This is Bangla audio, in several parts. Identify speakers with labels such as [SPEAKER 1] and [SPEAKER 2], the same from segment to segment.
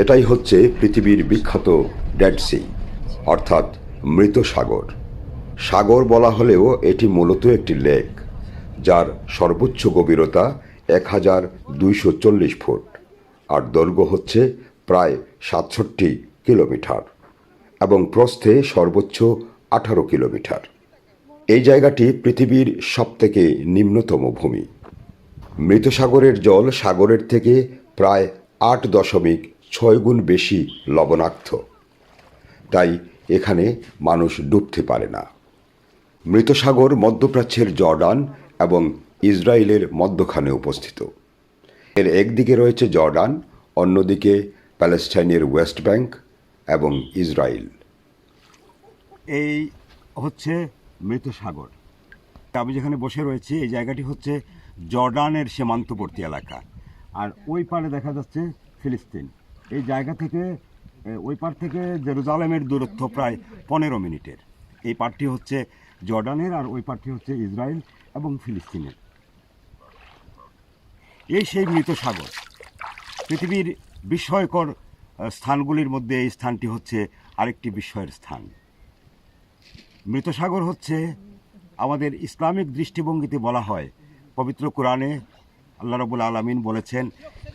[SPEAKER 1] এটাই হচ্ছে পৃথিবীর বিখ্যাত ডেড সি, অর্থাৎ মৃত সাগর। সাগর বলা হলেও এটি মূলত একটি লেক, যার সর্বোচ্চ গভীরতা এক হাজার দুইশো চল্লিশ ফুট, আর দৈর্ঘ্য হচ্ছে প্রায় সাতষট্টি কিলোমিটার, এবং প্রস্থে সর্বোচ্চ আঠারো কিলোমিটার। এই জায়গাটি পৃথিবীর সবথেকে নিম্নতম ভূমি। মৃত সাগরের জল সাগরের থেকে প্রায় আট দশমিক ছয় গুণ বেশি লবণাক্ত। তাই এখানে মানুষ ডুবতে পারে না। মৃত সাগর মধ্যপ্রাচ্যের জর্ডান এবং ইসরায়েলের মধ্যখানে উপস্থিত। এর একদিকে রয়েছে জর্ডান, অন্যদিকে প্যালেস্টাইনের ওয়েস্ট ব্যাংক এবং ইসরায়েল।
[SPEAKER 2] এই হচ্ছে মৃত সাগর আমি যেখানে বসে রয়েছি, এই জায়গাটি হচ্ছে জর্ডানের সীমান্তবর্তী এলাকা। আর ওই পারে দেখা যাচ্ছে ফিলিস্তিন। এই জায়গা থেকে ওই পার থেকে জেরুজালেমের দূরত্ব প্রায় পনেরো মিনিটের। এই পারটি হচ্ছে জর্ডানের আর ওই পারটি হচ্ছে ইসরায়েল এবং ফিলিস্তিনের। এই সেই মৃত সাগর, পৃথিবীর বিস্ময়কর স্থানগুলির মধ্যে এই স্থানটি হচ্ছে আরেকটি বিস্ময়ের স্থান। মৃত সাগর হচ্ছে আমাদের ইসলামিক দৃষ্টিভঙ্গিতে বলা হয় পবিত্র কোরআনে আল্লাহ রবুল আলমিন বলেছেন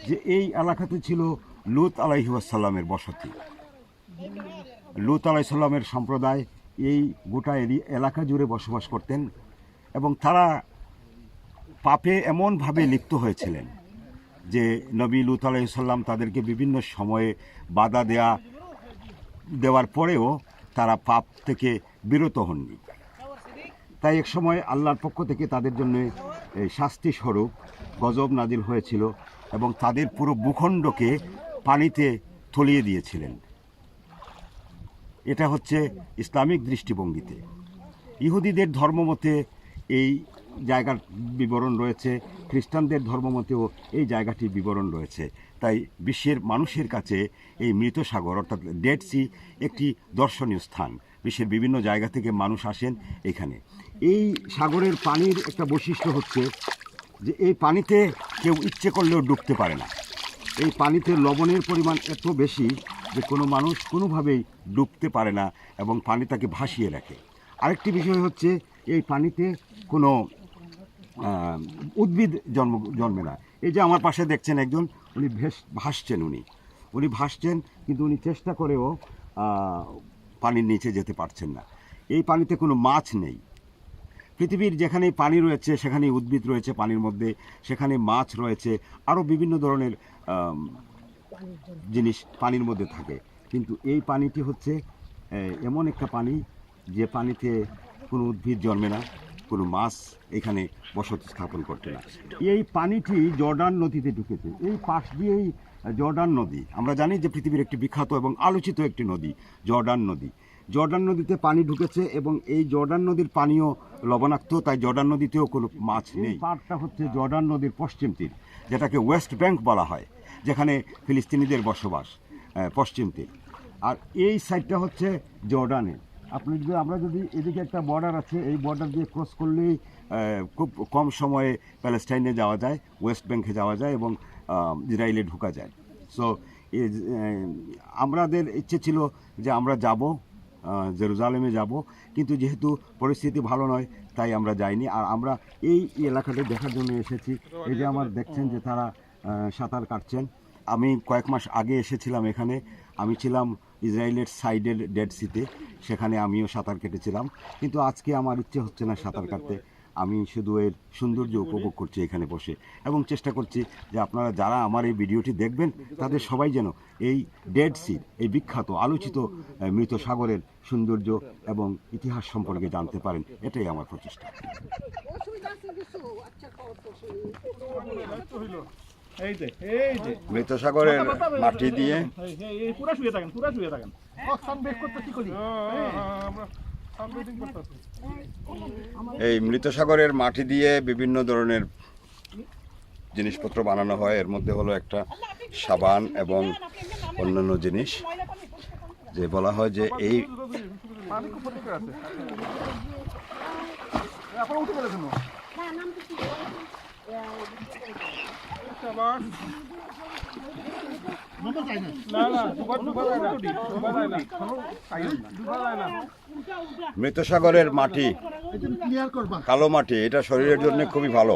[SPEAKER 2] যে এই এলাকাতে ছিল লুত আলাইহাসাল্লামের বসতি। লুত আলাইসাল্লামের সম্প্রদায় এই গোটা এলাকা জুড়ে বসবাস করতেন এবং তারা পাপে এমনভাবে লিপ্ত হয়েছিলেন যে নবী লুত আলাইসাল্লাম তাদেরকে বিভিন্ন সময়ে বাধা দেয়া, দেওয়ার পরেও তারা পাপ থেকে বিরত হননি। তাই এক সময় আল্লাহর পক্ষ থেকে তাদের জন্য শাস্তি স্বরূপ গজব নাজিল হয়েছিল এবং তাদের পুরো ভূখণ্ডকে পানিতে তলিয়ে দিয়েছিলেন। এটা হচ্ছে ইসলামিক দৃষ্টিভঙ্গিতে। ইহুদিদের ধর্মমতে এই জায়গার বিবরণ রয়েছে, খ্রিস্টানদের ধর্মমতেও এই জায়গাটির বিবরণ রয়েছে। তাই বিশ্বের মানুষের কাছে এই মৃত সাগর, অর্থাৎ ডেড সি, একটি দর্শনীয় স্থান। বিশ্বের বিভিন্ন জায়গা থেকে মানুষ আসেন এখানে। এই সাগরের পানির একটা বৈশিষ্ট্য হচ্ছে যে এই পানিতে কেউ ইচ্ছে করলেও ডুবতে পারে না। এই পানিতে লবণের পরিমাণ এত বেশি যে কোনো মানুষ কোনোভাবেই ডুবতে পারে না এবং পানি তাকে ভাসিয়ে রাখে। আরেকটি বিষয় হচ্ছে, এই পানিতে কোনো উদ্ভিদ জন্ম, জন্মে না। এই যে আমার পাশে দেখছেন একজন, উনি ভেস, ভাসছেন উনি। উনি ভাসছেন, কিন্তু উনি চেষ্টা করেও পানির নিচে যেতে পারছেন না। এই পানিতে কোনো মাছ নেই। পৃথিবীর যেখানে পানি রয়েছে সেখানে উদ্ভিদ রয়েছে পানির মধ্যে সেখানে মাছ রয়েছে আরও বিভিন্ন ধরনের জিনিস পানির মধ্যে থাকে। কিন্তু এই পানিটি হচ্ছে এমন একটা পানি যে পানিতে কোনো উদ্ভিদ জন্মে না, কোনো মাছ এখানে বসতি স্থাপন করতে না। এই পানিটি জর্ডান নদীতে ঢুকেছে। এই পাশ দিয়েই জর্ডান নদী। আমরা জানি যে পৃথিবীর একটি বিখ্যাত এবং আলোচিত একটি নদী, জর্ডান নদী। জর্ডান নদীতে পানি ঢুকেছে এবং এই জর্ডান নদীর পানিও লবণাক্ত তাই জর্ডান নদীতেও কোনো মাছ নেই। পাড়টা হচ্ছে জর্ডান নদীর পশ্চিম তীর যেটাকে ওয়েস্ট ব্যাংক বলা হয় যেখানে ফিলিস্তিনিদের বসবাস পশ্চিম তীর। আর এই সাইডটা হচ্ছে জর্ডানের আপনি যদি আমরা যদি এদিকে একটা বর্ডার আছে এই বর্ডার দিয়ে ক্রস করলেই খুব কম সময়ে প্যালেস্টাইনে যাওয়া যায় ওয়েস্ট ব্যাংকে যাওয়া যায় এবং ইসরায়েলে ঢোকা যায়। সো আমাদের ইচ্ছে ছিল যে আমরা যাব জেরুজালেমে যাব। কিন্তু যেহেতু পরিস্থিতি ভালো নয়, তাই আমরা যাইনি। আর আমরা এই এলাকাটা দেখার জন্য এসেছি। এই যে আমার দেখছেন যে তারা সাঁতার কাটছেন। আমি কয়েক মাস আগে এসেছিলাম এখানে। আমি ছিলাম ইসরায়েলের সাইডের ডেড সিতে। সেখানে আমিও সাঁতার কেটেছিলাম। কিন্তু আজকে আমার ইচ্ছে হচ্ছে না সাঁতার কাটতে। আমি শুধু এর সৌন্দর্য উপভোগ করছি এখানে বসে এবং চেষ্টা করছি যে আপনারা যারা আমার এই ভিডিওটি দেখবেন তাদের সবাই যেন এই ডেড সি এই বিখ্যাত আলোচিত মৃত সাগরের সৌন্দর্য এবং ইতিহাস সম্পর্কে জানতে পারেন। এটাই আমার প্রচেষ্টা।
[SPEAKER 3] আচ্ছা
[SPEAKER 2] মৃত সাগরের মাটি দিয়ে।
[SPEAKER 4] পুরা শুয়ে থাকেন পুরা শুয়ে থাকেন। করতে কি করি আমরা সানবেডিং করতেছি
[SPEAKER 2] এই মৃত সাগরের মাটি দিয়ে বিভিন্ন ধরনের জিনিসপত্র বানানো হয়। এর মধ্যে হলো একটা সাবান এবং অন্যান্য জিনিস। যে বলা হয় যে এই
[SPEAKER 4] পানি খুব পরিষ্কার আছে আপনারা উঠে পড়েছেন সাবাস
[SPEAKER 5] ডুবা যায় না
[SPEAKER 4] না না ডুবা ডুবা যায় না ডুবা যায় না ডুবা যায় না
[SPEAKER 2] মৃত সাগরের মাটি, কালো মাটি, এটা শরীরের জন্য খুবই ভালো।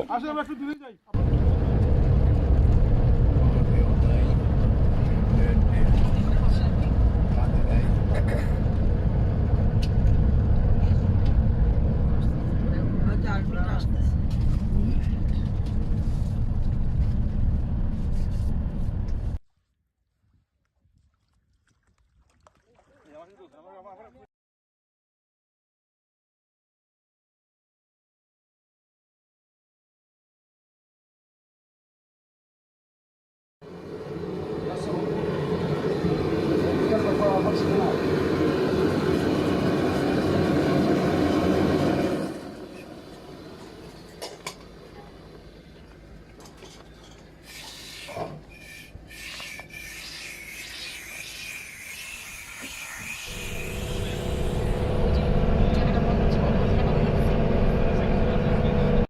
[SPEAKER 6] Thank you.